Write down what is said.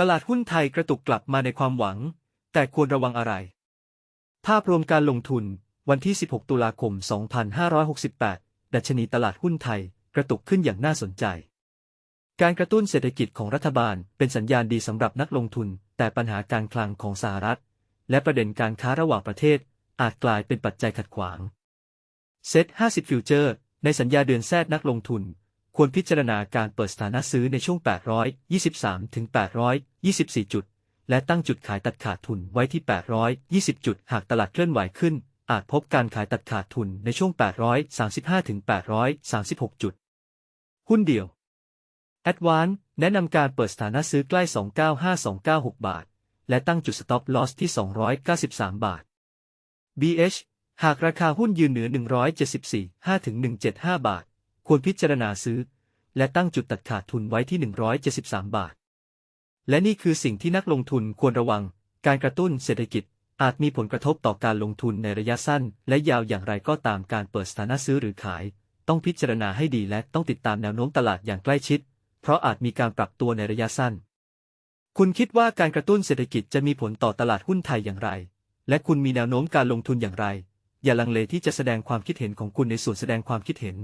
ตลาดหุ้นไทยกระตุกกลับมาในความหวัง แต่ควรระวังอะไร ภาพรวมการลงทุน วันที่ 16 ตุลาคม 2568 ดัชนีตลาดหุ้นไทยกระตุกขึ้นอย่างน่าสนใจ การกระตุ้นเศรษฐกิจของรัฐบาลเป็นสัญญาณดีสำหรับนักลงทุน แต่ปัญหาการคลังของสหรัฐ และประเด็นการค้าระหว่างประเทศ อาจกลายเป็นปัจจัยขัดขวางเซ็ต50 ฟิวเจอร์ ในสัญญาเดือนแทรกนักลงทุน ควรพิจารณาการเปิดสถานะซื้อในช่วง 823 ถึง 824 จุด และตั้งจุดขายตัดขาดทุนไว้ที่ 820 จุด หากตลาดเคลื่อนไหวขึ้น อาจพบการขายตัดขาดทุนในช่วง 835 ถึง 836 จุด หุ้นเดี่ยว a d v a n c e แนะนำการเปิดสถานะซื้อใกล้ 295296 บาท และตั้งจุด stop loss ที่ 293 บาท BH หากราคาหุ้นยืนเหนือ 174 5 ถึง 175 บาท ควรพิจารณาซื้อ และตั้งจุดตัดขาดทุนไว้ที่ 173 บาท และนี่คือสิ่งที่นักลงทุนควรระวัง การกระตุ้นเศรษฐกิจอาจมีผลกระทบต่อการลงทุนในระยะสั้น และยาวอย่างไรก็ตามการเปิดสถานะซื้อหรือขาย ต้องพิจารณาให้ดีและต้องติดตามแนวโน้มตลาดอย่างใกล้ชิด เพราะอาจมีการปรับตัวในระยะสั้น คุณคิดว่าการกระตุ้นเศรษฐกิจจะมีผลต่อตลาดหุ้นไทยอย่างไร และคุณมีแนวโน้มการลงทุนอย่างไร อย่าลังเลที่จะแสดงความคิดเห็นของคุณในส่วนแสดงความคิดเห็น